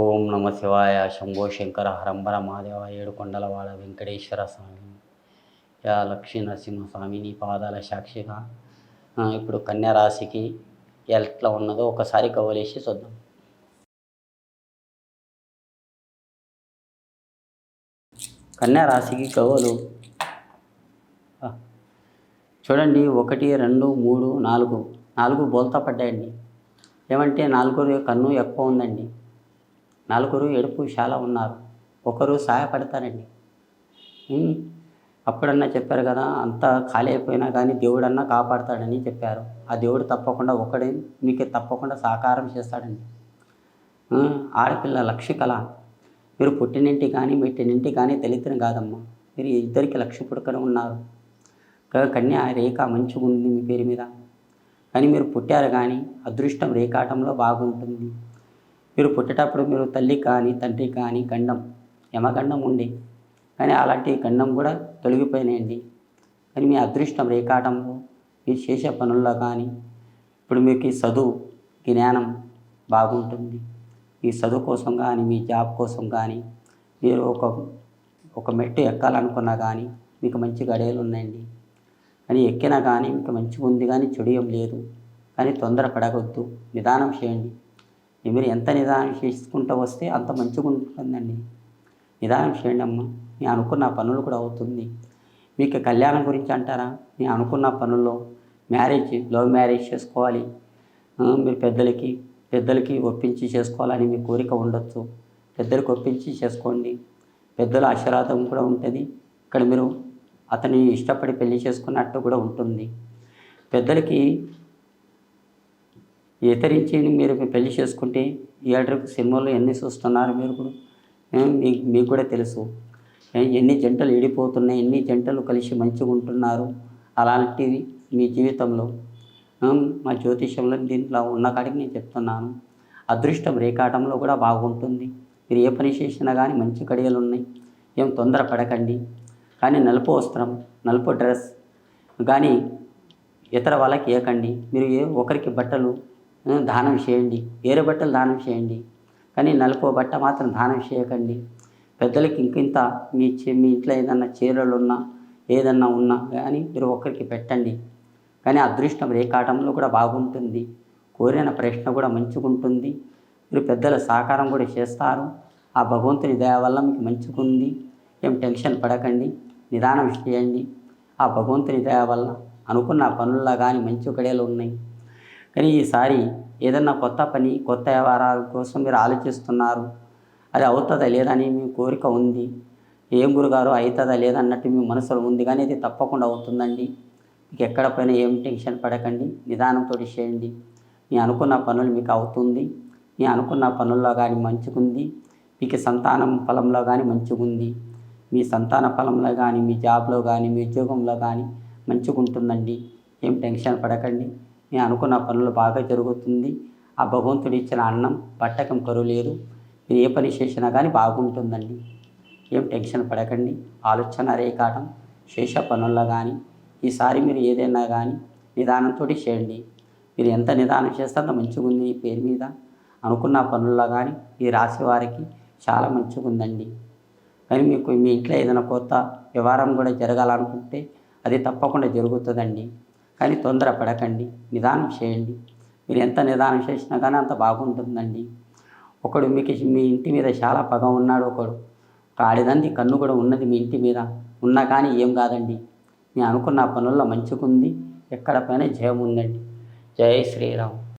ఓం నమ శివాయ శంభో శంకర హరంబర మహాదేవ ఏడుకొండలవాడ వెంకటేశ్వర స్వామి. యా లక్ష్మీ నరసింహస్వామి నీ పాదాల సాక్షిగా ఇప్పుడు కన్యా రాశికి ఎట్లా ఉన్నదో ఒకసారి కవలేసి చూద్దాం. కన్యా రాశికి కవులు చూడండి ఒకటి రెండు మూడు నాలుగు నాలుగు బోల్తా పడ్డాయండి. ఏమంటే నాలుగు కన్ను ఎక్కువ ఉందండి. నలుగురు ఎడుపు చాలా ఉన్నారు. ఒకరు సహాయపడతారండి అప్పుడన్నా చెప్పారు కదా అంతా ఖాళీ అయిపోయినా కానీ దేవుడన్నా కాపాడతాడని చెప్పారు. ఆ దేవుడు తప్పకుండా ఒకడే మీకు తప్పకుండా సహకారం చేస్తాడండి. ఆడపిల్ల లక్ష్య కళ మీరు పుట్టినింటి కానీ మెట్టినింటి కానీ దళితుని కాదమ్మా. మీరు ఇద్దరికి లక్ష్య పుడకనే ఉన్నారు. కన్యా రేఖ మంచిగా ఉంది మీ పేరు మీద. కానీ మీరు పుట్టారు కానీ అదృష్టం రేఖాటంలో బాగుంటుంది. మీరు పుట్టేటప్పుడు మీరు తల్లి కానీ తండ్రి కానీ గండం యమగండం ఉంది కానీ అలాంటి గండం కూడా తొలగిపోయినాయండి. కానీ మీ అదృష్టం రేఖాటంలో మీరు చేసే పనుల్లో కానీ ఇప్పుడు మీకు ఈ చదువు జ్ఞానం బాగుంటుంది. ఈ చదువు కోసం కానీ మీ జాబ్ కోసం కానీ మీరు ఒక ఒక మెట్టు ఎక్కాలనుకున్నా కానీ మీకు మంచి గడియలు ఉన్నాయండి. కానీ ఎక్కినా కానీ మీకు మంచిగా ఉంది కానీ చెడు ఏం లేదు. కానీ తొందర పడవద్దు నిదానం చేయండి. మీరు ఎంత నిదానం చేసుకుంటూ వస్తే అంత మంచిగా ఉంటుందండి. నిదానం చేయండి అమ్మ నేను అనుకున్న పనులు కూడా అవుతుంది. మీకు కళ్యాణం గురించి అంటారా? మీ అనుకున్న పనుల్లో మ్యారేజ్ లవ్ మ్యారేజ్ చేసుకోవాలి. మీరు పెద్దలకి పెద్దలకి ఒప్పించి చేసుకోవాలని మీ కోరిక ఉండొచ్చు. పెద్దలకు ఒప్పించి చేసుకోండి. పెద్దల ఆశీర్వాదం కూడా ఉంటుంది. ఇక్కడ మీరు అతని ఇష్టపడి పెళ్ళి చేసుకున్నట్టు కూడా ఉంటుంది. పెద్దలకి ఇతరించి మీరు పెళ్ళి చేసుకుంటే ఈ ఏడరకు సినిమాలు ఎన్ని చూస్తున్నారు మీరు కూడా? మీకు మీకు కూడా తెలుసు. ఎన్ని జంటలు విడిపోతున్నాయి ఎన్ని జంటలు కలిసి మంచిగా ఉంటున్నారు అలాంటివి మీ జీవితంలో. మా జ్యోతిషంలో దీంట్లో ఉన్న కాడికి నేను చెప్తున్నాను. అదృష్టం రేఖాటంలో కూడా బాగుంటుంది. మీరు ఏ పని చేసినా కానీ మంచి కడియలు ఉన్నాయి. ఏం తొందర పడకండి. కానీ నలుపు వస్త్రం నలుపు డ్రెస్ కానీ ఇతర వాళ్ళకి ఏకండి. మీరు ఏ ఒకరికి బట్టలు దానం చేయండి. వేరే బట్టలు దానం చేయండి. కానీ నలుపు బట్ట మాత్రం దానం చేయకండి. పెద్దలకి ఇంకింత మీ చే- మీ ఇంట్లో ఏదన్నా చీరలు ఉన్నా ఏదన్నా ఉన్నా కానీ మీరు ఒకరికి పెట్టండి. కానీ అదృష్టం రేఖాటంలో కూడా బాగుంటుంది. కోరిన ప్రశ్న కూడా మంచిగుంటుంది. మీరు పెద్దల సహకారం కూడా చేస్తారు. ఆ భగవంతుని దయ వల్ల మీకు మంచిగా ఉంది ఏం టెన్షన్ పడకండి. నిదానం చేయండి. ఆ భగవంతుని దయ వల్ల అనుకున్న పనుల్లో కానీ మంచి గడియలు ఉన్నాయి. కానీ ఈసారి ఏదన్నా కొత్త పని కొత్త వ్యవహారాల కోసం మీరు ఆలోచిస్తున్నారు అది అవుతుందా లేదని మీ కోరిక ఉంది. ఏం గురుగారు అవుతుందా లేదన్నట్టు మీ మనసులో ఉంది కానీ ఇది తప్పకుండా అవుతుందండి. మీకు ఎక్కడ పైన ఏం టెన్షన్ పడకండి నిదానంతో చేయండి. మీ అనుకున్న పనులు మీకు అవుతుంది. మీ అనుకున్న పనుల్లో కానీ మంచిగుంది. మీకు సంతానం ఫలంలో కానీ మంచిగుంది. మీ సంతాన ఫలంలో కానీ మీ జాబ్లో కానీ మీ ఉద్యోగంలో కానీ మంచిగా ఉంటుందండి ఏం టెన్షన్ పడకండి. నేను అనుకున్న పనులు బాగా జరుగుతుంది. ఆ భగవంతుడు ఇచ్చిన అన్నం పట్టకం కరువు లేదు మీరు ఏ పని చేసినా కానీ బాగుంటుందండి. ఏం టెన్షన్ పడకండి. ఆలోచన రేకాటం శేష పనుల్లో కానీ ఈసారి మీరు ఏదైనా కానీ నిదానంతో చేయండి. మీరు ఎంత నిదానం చేస్తే అంత మంచిగా ఉంది ఈ పేరు మీద. అనుకున్న పనుల్లో కానీ ఈ రాశి వారికి చాలా మంచిగా ఉందండి కానీ మీకు మీ ఇంట్లో ఏదైనా కొత్త వ్యవహారం కూడా జరగాలనుకుంటే అది తప్పకుండా జరుగుతుందండి. కానీ తొందర పడకండి నిదానం చేయండి. మీరు ఎంత నిదానం చేసినా కానీ అంత బాగుంటుందండి. ఒకడు మీకు మీ ఇంటి మీద చాలా పగ ఉన్నాడు ఒకడు. ఆడిదంది కన్ను కూడా ఉన్నది మీ ఇంటి మీద. ఉన్నా కానీ ఏం కాదండి. మీ అనుకున్న పనుల్లో మంచిగుంది. ఎక్కడ పైన జయం ఉందండి జై శ్రీరామ్.